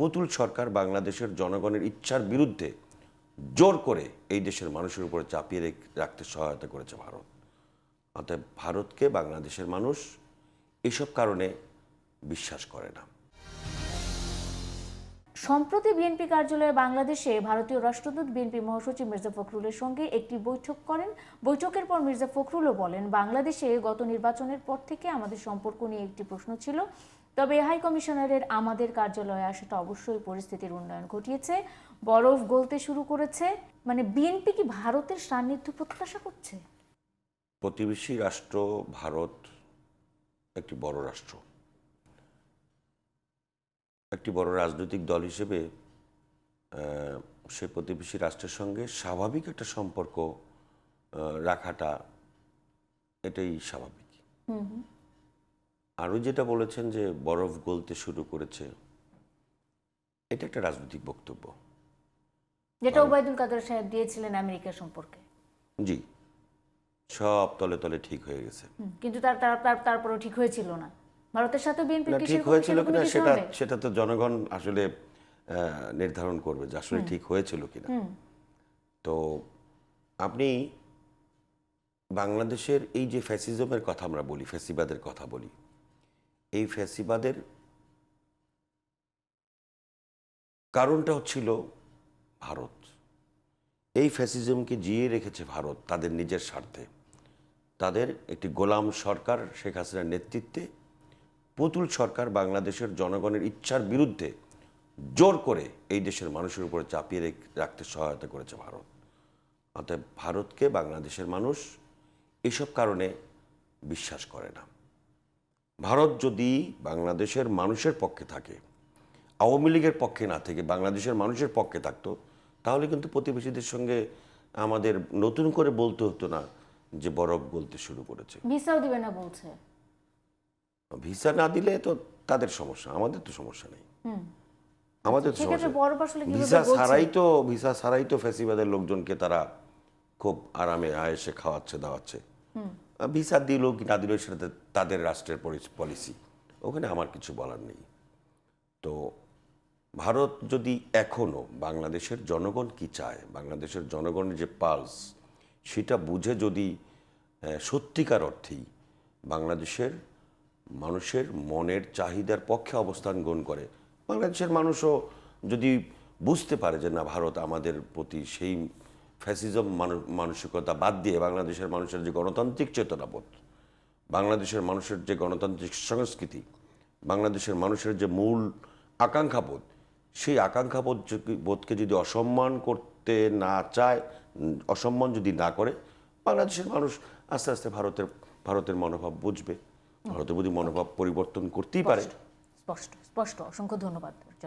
পুতুল সরকার বাংলাদেশের জনগণের ইচ্ছার বিরুদ্ধে জোর করে এই দেশের মানুষের উপরে চাপিয়ে রাখতে সহায়তা করেছে ভারত। অতএব ভারতকে বাংলাদেশের মানুষ এসব কারণে বিশ্বাস করে না। সম্প্রতি বিএনপি কার্যালয়ে বাংলাদেশে ভারতীয় রাষ্ট্রদূত বিএনপি মহাসচিব মির্জা ফখরুলের সঙ্গে একটি বৈঠক করেন। বৈঠকের পর মির্জা ফখরুলও বলেন, বাংলাদেশে গত নির্বাচনের পর থেকে আমাদের সম্পর্ক নিয়ে একটি প্রশ্ন ছিল। তবে হাই কমিশনারের আমাদের কার্যালয়ে আসাটা অবশ্যই পরিস্থিতির উন্নয়ন ঘটিয়েছে। বরফ গলতে শুরু করেছে। মানে বিএনপি কি ভারতের সান্নিধ্য প্রত্যাশা করছে? প্রতিবেশী রাষ্ট্র ভারত একটি বড় রাষ্ট্র। একটি বড় রাজনৈতিক দল হিসেবে সে প্রতিবেশী রাষ্ট্রের সঙ্গে স্বাভাবিক একটা সম্পর্ক রাখাটা এটাই স্বাভাবিক। আরও যেটা বলেছেন যে বরফ গলতে শুরু করেছে এটা একটা রাজনৈতিক বক্তব্য। যেটা ওবায়দুল কাদের সাহেব দিয়েছিলেন আমেরিকা সম্পর্কে। জি সব তলে তলে ঠিক হয়ে গেছে। কিন্তু তার তার- তার- তারপরও ঠিক হয়েছিল না। ভারতের সাথে বিএনপি কি ঠিক হয়েছিল কিনা সেটা সেটা তো জনগণ আসলে নির্ধারণ করবে যে আসলে ঠিক হয়েছিল কিনা। তো আপনি বাংলাদেশের এই যে ফ্যাসিজমের কথা আমরা বলি ফ্যাসিবাদের কথা বলি এই ফ্যাসিবাদের কারণটা হচ্ছিল ভারত। এই ফ্যাসিজমকে জিয়ে রেখেছে ভারত তাদের নিজের স্বার্থে। তাদের একটি গোলাম সরকার শেখ হাসিনার নেতৃত্বে, পুতুল সরকার বাংলাদেশের জনগণের ইচ্ছার বিরুদ্ধে জোর করে এই দেশের মানুষের উপরে চাপিয়ে রেখ- রাখতে সহায়তা করেছে ভারত। অতএব ভারতকে বাংলাদেশের মানুষ এসব কারণে বিশ্বাস করে না। ভারত যদি বাংলাদেশের মানুষের পক্ষে থাকে আওয়ামী লীগের পক্ষে না থেকে বাংলাদেশের মানুষের পক্ষে থাকতো তাহলে কিন্তু প্রতিবেশীদের সঙ্গে আমাদের নতুন করে বলতে হতো না যে বরফ গলতে শুরু করেছে। ভিসাও দিবে না বলছে। ভিসা না দিলে তো তাদের সমস্যা আমাদের তো সমস্যা নেই। আমাদের তো ভিসা ছাড়াই তো ভিসা ছাড়াই তো ফ্যাসিবাদের লোকজনকে তারা খুব আরামে আয়েসে খাওয়াচ্ছে দাওয়াচ্ছে। ভিসা দিল কি না দিল সেটা তাদের রাষ্ট্রের পলিসি ওখানে আমার কিছু বলার নেই। তো ভারত যদি এখনও বাংলাদেশের জনগণ কি চায়, বাংলাদেশের জনগণের যে পালস, সেটা বুঝে যদি সত্যিকার অর্থেই বাংলাদেশের মানুষের মনের চাহিদার পক্ষে অবস্থান গ্রহণ করে, বাংলাদেশের মানুষও যদি বুঝতে পারে যে না, ভারত আমাদের প্রতি সেই ফ্যাসিজম মানসিকতা বাদ দিয়ে বাংলাদেশের মানুষের যে গণতান্ত্রিক চেতনাবোধ, বাংলাদেশের মানুষের যে গণতান্ত্রিক সংস্কৃতি, বাংলাদেশের মানুষের যে মূল আকাঙ্ক্ষাবোধ, সেই আকাঙ্ক্ষাবোধ বোধকে যদি অসম্মান করতে না চায়, অসম্মান যদি না করে, বাংলাদেশের মানুষ আস্তে আস্তে ভারতের ভারতের মনোভাব বুঝবে। ভারতের প্রতি মনোভাব পরিবর্তন করতেই পারে। স্পষ্ট স্পষ্ট অসংখ্য ধন্যবাদ